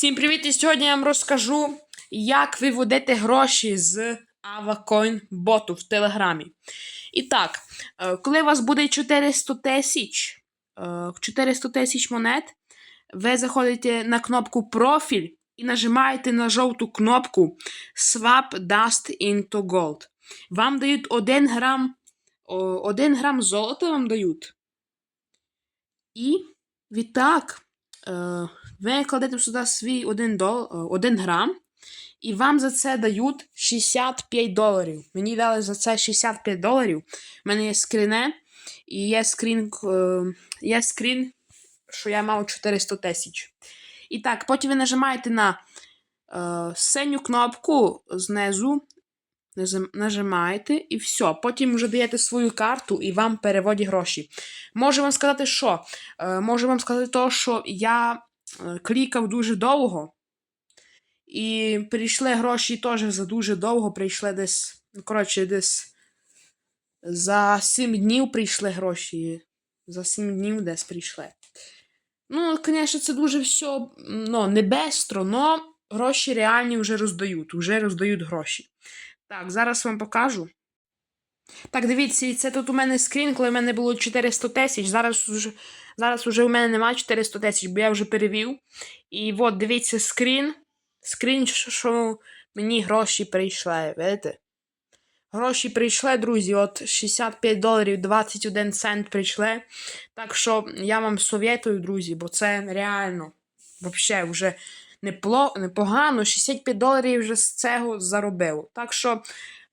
Всім привіт! І сьогодні я вам розкажу, як виводити гроші з Avacoin боту в Телеграмі. І так, е, коли у вас буде 400 тисяч, е, 400 тисяч монет, ви заходите на кнопку Профіль і нажимаєте на жовту кнопку Swap Dust into Gold. Вам дають 1 грам, 1 грам золота вам дають. І відтак. Е, ви кладете сюди свій 1, дол, 1 грам, і вам за це дають 65 доларів. Мені дали за це 65 доларів. У мене є скріне, і є скрін, е, є скрін, що я мав 400 тисяч. І так, потім ви нажимаєте на е, синю кнопку знизу, нажимаєте і все. Потім вже даєте свою карту і вам переводять гроші. Можу вам сказати, що? Е, можу вам сказати то, що я е, клікав дуже довго. І прийшли гроші теж за дуже довго. Прийшли десь. Ну, коротше, десь за 7 днів прийшли гроші. За 7 днів десь прийшли. Ну, звісно, це дуже все ну, не але гроші реальні вже роздають. Вже роздають гроші. Так, зараз вам покажу. Так, дивіться, це тут у мене скрін, коли в мене було 400 тисяч. Зараз уже, зараз уже у мене немає 400 тисяч, бо я вже перевів. І от, дивіться, скрін. Скрін, що, мені гроші прийшли. Видите? Гроші прийшли, друзі, от 65 доларів 21 цент прийшли. Так що я вам совєтую, друзі, бо це реально взагалі вже непогано. 65 доларів вже з цього заробив. Так що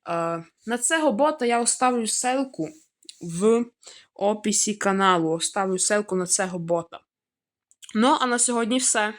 е, на цього бота я оставлю селку в описі каналу. Оставлю ссылку на цього бота. Ну, а на сьогодні все.